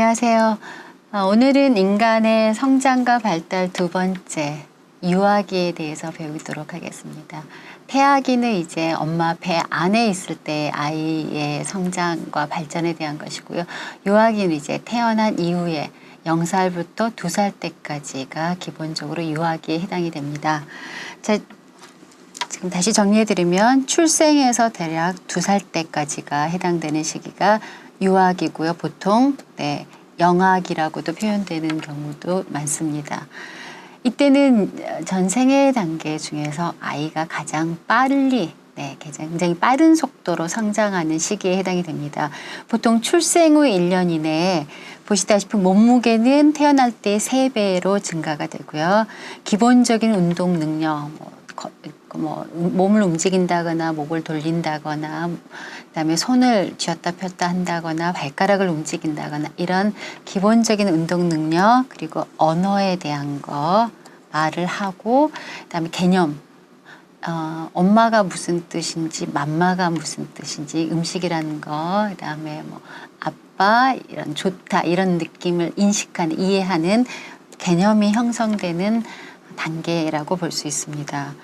안녕하세요. 어, 오늘은 인간의 성장과 발달 두 번째 유아기에 대해서 배우도록 하겠습니다. 태아기는 이제 엄마 배 안에 있을 때 아이의 성장과 발전에 대한 것이고요. 유아기는 이제 태어난 이후에 0살부터 2살 때까지가 기본적으로 유아기에 해당이 됩니다. 자, 지금 다시 정리해드리면 출생에서 대략 두살 때까지가 해당되는 시기가 유아기고요. 보통 네, 영아기라고도 표현되는 경우도 많습니다. 이때는 전생의 단계 중에서 아이가 가장 빨리 네, 굉장히 빠른 속도로 성장하는 시기에 해당이 됩니다. 보통 출생 후 1년 이내에 보시다시피 몸무게는 태어날 때 3배로 증가가 되고요. 기본적인 운동 능력, 뭐, 거- 뭐 몸을 움직인다거나 목을 돌린다거나 그다음에 손을 쥐었다 폈다 한다거나 발가락을 움직인다거나 이런 기본적인 운동 능력 그리고 언어에 대한 거 말을 하고 그다음에 개념. 어, 엄마가 무슨 뜻인지 맘마가 무슨 뜻인지 음식이라는 거 그다음에 뭐 아빠 이런 좋다 이런 느낌을 인식하는 이해하는 개념이 형성되는 단계라고 볼 수 있습니다.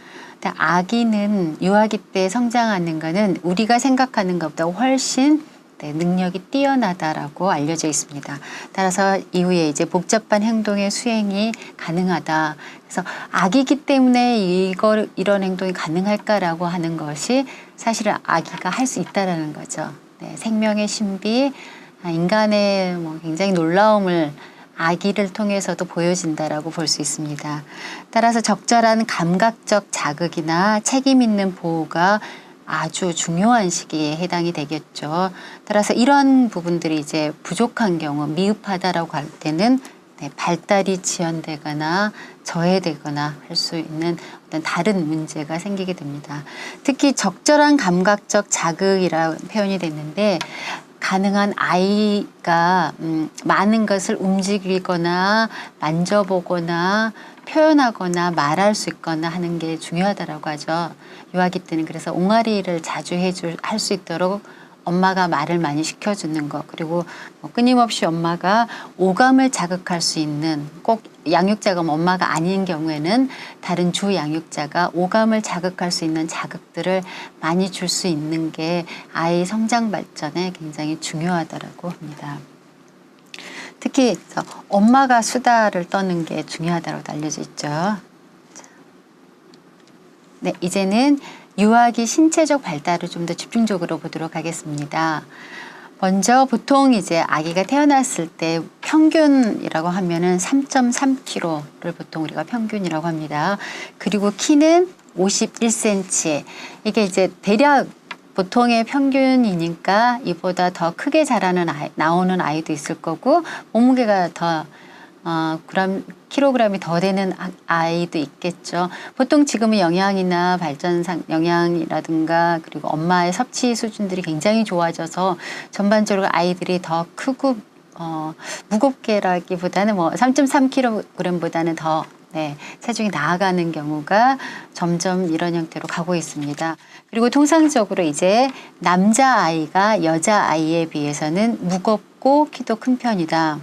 아기는 유아기 때 성장하는 거는 우리가 생각하는 것보다 훨씬 네, 능력이 뛰어나다라고 알려져 있습니다. 따라서 이후에 이제 복잡한 행동의 수행이 가능하다. 그래서 아기기 때문에 이걸 이런 행동이 가능할까라고 하는 것이 사실은 아기가 할 수 있다라는 거죠. 네, 생명의 신비, 아, 인간의 뭐 굉장히 놀라움을 아기를 통해서도 보여진다라고 볼 수 있습니다. 따라서 적절한 감각적 자극이나 책임 있는 보호가 아주 중요한 시기에 해당이 되겠죠. 따라서 이런 부분들이 이제 부족한 경우 미흡하다라고 할 때는 네, 발달이 지연되거나 저해되거나 할 수 있는 어떤 다른 문제가 생기게 됩니다. 특히 적절한 감각적 자극이라는 표현이 됐는데 가능한 아이가 음, 많은 것을 움직이거나 만져보거나 표현하거나 말할 수 있거나 하는 게 중요하다라고 하죠. 유아기 때는 그래서 옹알이를 자주 해줄 할 수 있도록 엄마가 말을 많이 시켜주는 것 그리고 뭐 끊임없이 엄마가 오감을 자극할 수 있는 꼭 양육자가 뭐 엄마가 아닌 경우에는 다른 주 양육자가 오감을 자극할 수 있는 자극들을 많이 줄 수 있는 게 아이 성장 발전에 굉장히 중요하다라고 합니다. 특히 저 엄마가 수다를 떠는 게 중요하다고 알려져 있죠. 자. 네, 이제는 유아기 신체적 발달을 좀 더 집중적으로 보도록 하겠습니다. 먼저 보통 이제 아기가 태어났을 때 평균이라고 하면은 3.3kg를 보통 우리가 평균이라고 합니다. 그리고 키는 51cm. 이게 이제 대략 보통의 평균이니까 이보다 더 크게 자라는 아이, 나오는 아이도 있을 거고 몸무게가 더 어, 그람, 킬로그램이 더 되는 아- 아이도 있겠죠. 보통 지금은 영양이나 발전상 영양이라든가 그리고 엄마의 섭취 수준들이 굉장히 좋아져서 전반적으로 아이들이 더 크고 어, 무겁게라기보다는 뭐 3.3kg보다는 더 네, 체중이 나아가는 경우가 점점 이런 형태로 가고 있습니다. 그리고 통상적으로 이제 남자 아이가 여자 아이에 비해서는 무겁고 키도 큰 편이다.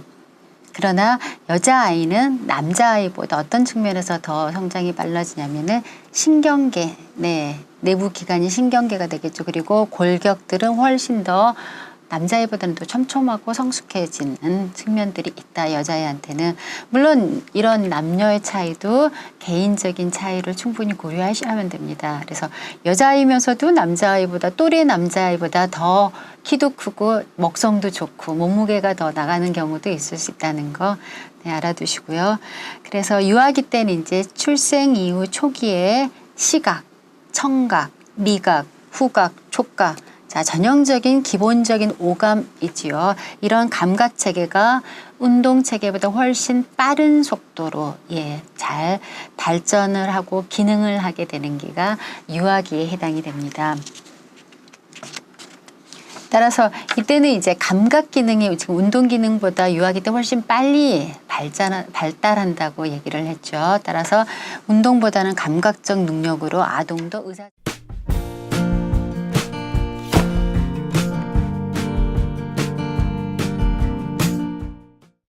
그러나 여자아이는 남자아이보다 어떤 측면에서 더 성장이 빨라지냐면은 신경계, 네, 내부 기관이 신경계가 되겠죠. 그리고 골격들은 훨씬 더 남자아이보다는 더 촘촘하고 성숙해지는 측면들이 있다, 여자아이한테는. 물론 이런 남녀의 차이도 개인적인 차이를 충분히 고려하시면 됩니다. 그래서 여자아이면서도 남자아이보다, 또래 남자아이보다 더 키도 크고 먹성도 좋고 몸무게가 더 나가는 경우도 있을 수 있다는 거 네, 알아두시고요. 그래서 유아기 때는 이제 출생 이후 초기에 시각, 청각, 미각, 후각, 촉각 자, 전형적인 기본적인 오감이지요. 이런 감각 체계가 운동 체계보다 훨씬 빠른 속도로 예, 잘 발전을 하고 기능을 하게 되는 게가 유아기에 해당이 됩니다. 따라서 이때는 이제 감각 기능이 지금 운동 기능보다 유아기 때 훨씬 빨리 발전, 발달한다고 얘기를 했죠. 따라서 운동보다는 감각적 능력으로 아동도 의사